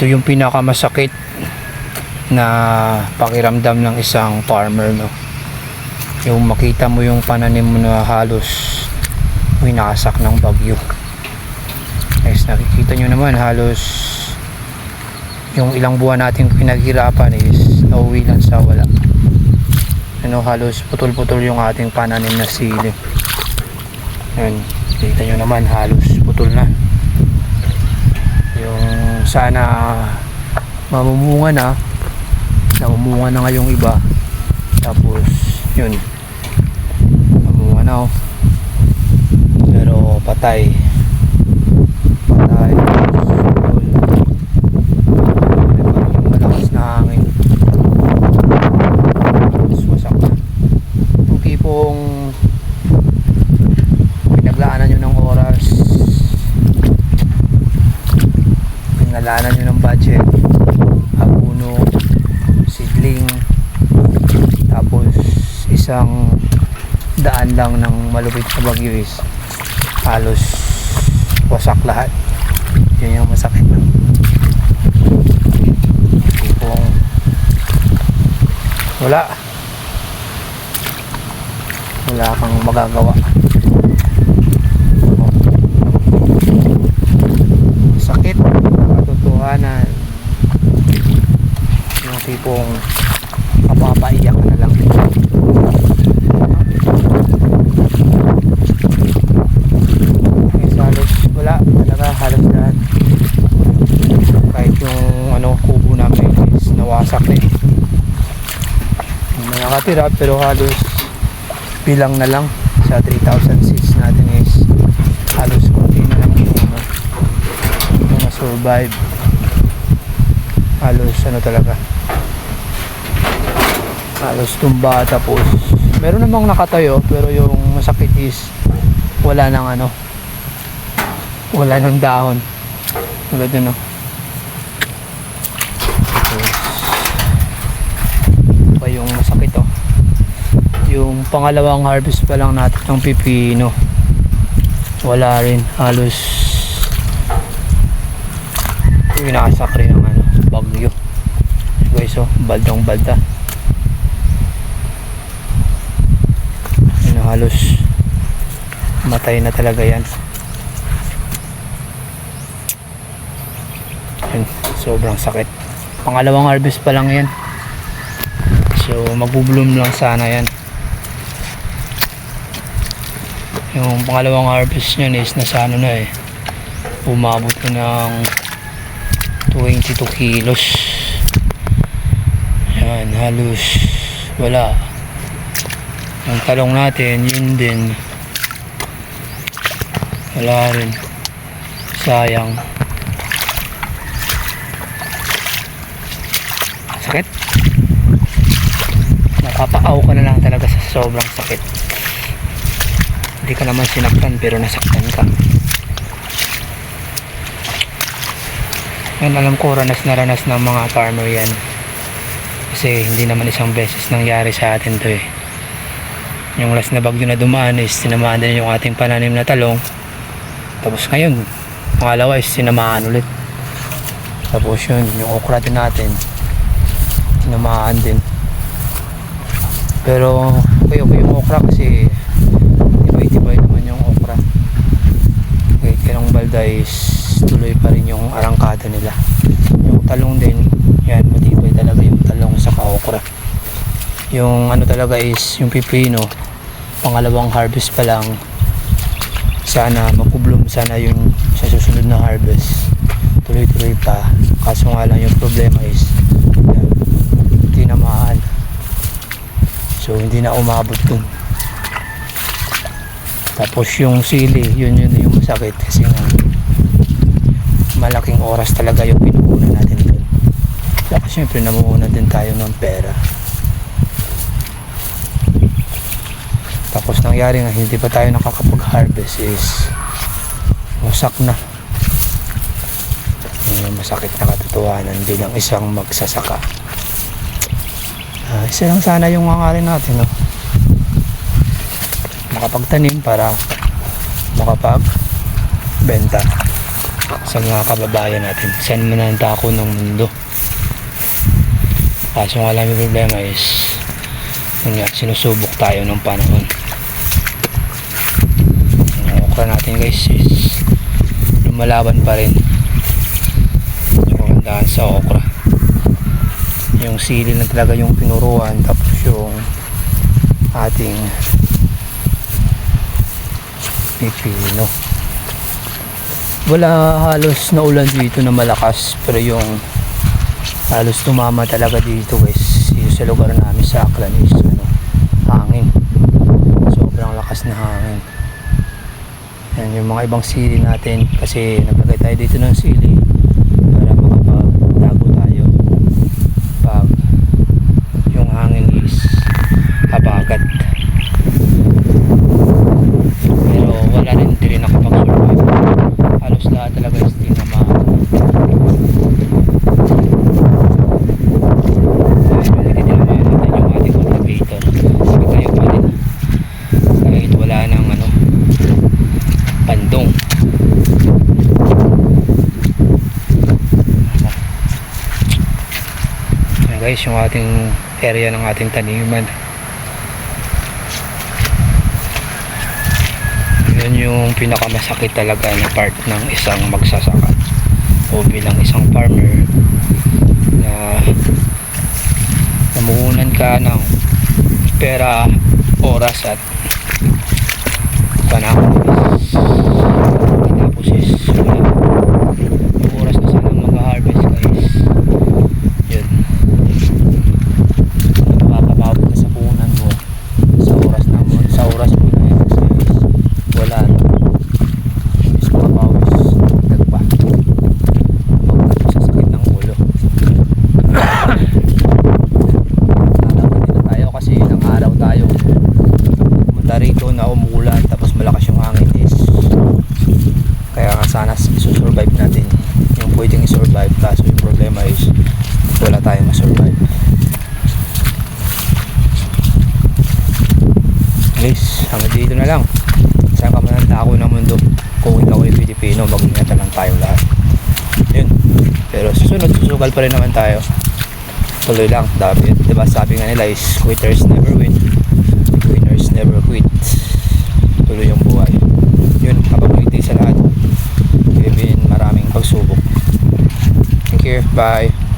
ito yung pinakamasakit na pakiramdam ng isang farmer no? Yung makita mo yung pananim mo na halos winasak ng bagyo. Guys nakikita nyo naman halos yung ilang buwan nating pinaghirapan is nauwi lang sa wala. Ano halos putol-putol yung ating pananim na sili. Yun kita nyo naman halos putol na sana mamumunga na. Namumunga na ngayong iba. Tapos yun. Mamumunga na oh. Pero patay patay malakas na hangin Tapos wasak na yung tipong pinaglaanan nyo ng oras pinalaanan nyo ng budget. Abuno seedling tapos isang daan lang ng malupit sa bagyo is halos wasak lahat. Yun yung masakit. Tipong wala. Wala kang magagawa sakit katotohanan yung tipong mapapaiyak na lang. Yes, halos wala talaga halos lahat. Kahit yung ano kubo namin is nawasak na eh may nakatira pero halos bilang na lang sa 3,000 seats natin is halos konti na lang yung ano yung survive halos ano talaga halos tumba tapos meron namang nakatayo pero yung masakit is wala nang ano wala nang dahon. Tulad yun tapos pa yung masakit oh. Yung pangalawang harvest pa lang natin ng pipino wala rin. Halos winasak rin ng ano bagyo. Guys oh baldong balda yun oh, halos matay na talaga yan. Yun, sobrang sakit. Pangalawang harvest pa lang yan. So magbubloom lang sana yan. Yung pangalawang harvest nyan is nasa ano na eh umabot na ng 22 kilos. Yan halos wala ang talong natin yun din. Wala rin. Sayang. Sakit? Napapaaw ka na lang talaga sa sobrang sakit. Hindi ka naman sinaktan pero nasaktan ka. Yan alam ko ranas na ranas ng mga farmer yan. Kasi hindi naman isang beses nangyari sa atin to eh yung last na bagyo na dumaan is tinamaan din yung ating pananim na talong. Tapos ngayon pangalawa is tinamaan ulit. Tapos yun yung okra din natin. Tinamaan din. Pero okay okay yung okra kasi tibay-tibay naman yung okra. Kahit kanong balda is tuloy pa rin yung arangkada nila. Yung talong din yan matibay talaga yung talong sa okra yung ano talaga is yung pipino pangalawang harvest pa lang. Sana makublom sana yung sa susunod na harvest. Tuloy tuloy pa. Kaso nga lang yung problema is tinamaan so hindi na umabot dun. Tapos yung sili yun yun yung masakit kasi nga malaking oras talaga yung pinukunan natin dun. Saka syempre namuuna din tayo ng pera tapos nangyari nga hindi pa tayo nakakapag-harvest is wasak na yun yung masakit na katotohanan bilang isang magsasaka Ah, isa lang sana yung hangarin natin no? makapagtanim para makapag benta sa mga kababayan natin. Saan man ang tako ng mundo. Kaso nga lang yung problema is nga, sinusubok tayo ng panahon. Yung okra natin guys is lumalaban pa rin yung sa okra. Yung sili na talaga yung pinuruan tapos yung ating pipino. Wala halos na ulan dito na malakas pero yung halos tumama talaga dito guys dito sa lugar namin sa Aklan is sobrang lakas na hangin. Yan yung mga ibang sili natin kasi naglagay tayo dito ng sili para makapagtago tayo pag yung hangin is habagat pero wala rin din rin nakapag-survive halos lahat talaga is tinamaan Ayun, titinamaan natin yung ating cultivator Sabi tayo pa rin kahit wala nang ano pandong Ayan guys yung ating area ng ating taniman. Yun yung pinakamasakit talaga na part ng isang magsasaka o bilang isang farmer na namuhunan ka ng pera, oras at panahon tapos is wala. yung oras na sana mag-harvest guys yun makakababot ka sa punan mo sa oras na mo sa oras mo na yun guys wala is makabawis nagpa magpapit sa sakit ng ulo Nalaman nila tayo kasi ilang araw tayo pumunta rito na umuulan tapos malakas yung hangin is kaya nga sana isusurvive natin yung pwedeng isurvive. Kaso yung problema is wala tayong masurvive. Guys hanggang dito na lang. Saan ka man ang dako ng mundo kung ikaw ay Pilipino mag-ingatan lang tayo lahat. Yun. Pero susunod susugal pa rin naman tayo. Tuloy lang dapat diba sabi nga nila is quitters never win never quit. Tuloy yung buhay. Yun kapag sa lahat. Kevin maraming pagsubok. Thank you. Bye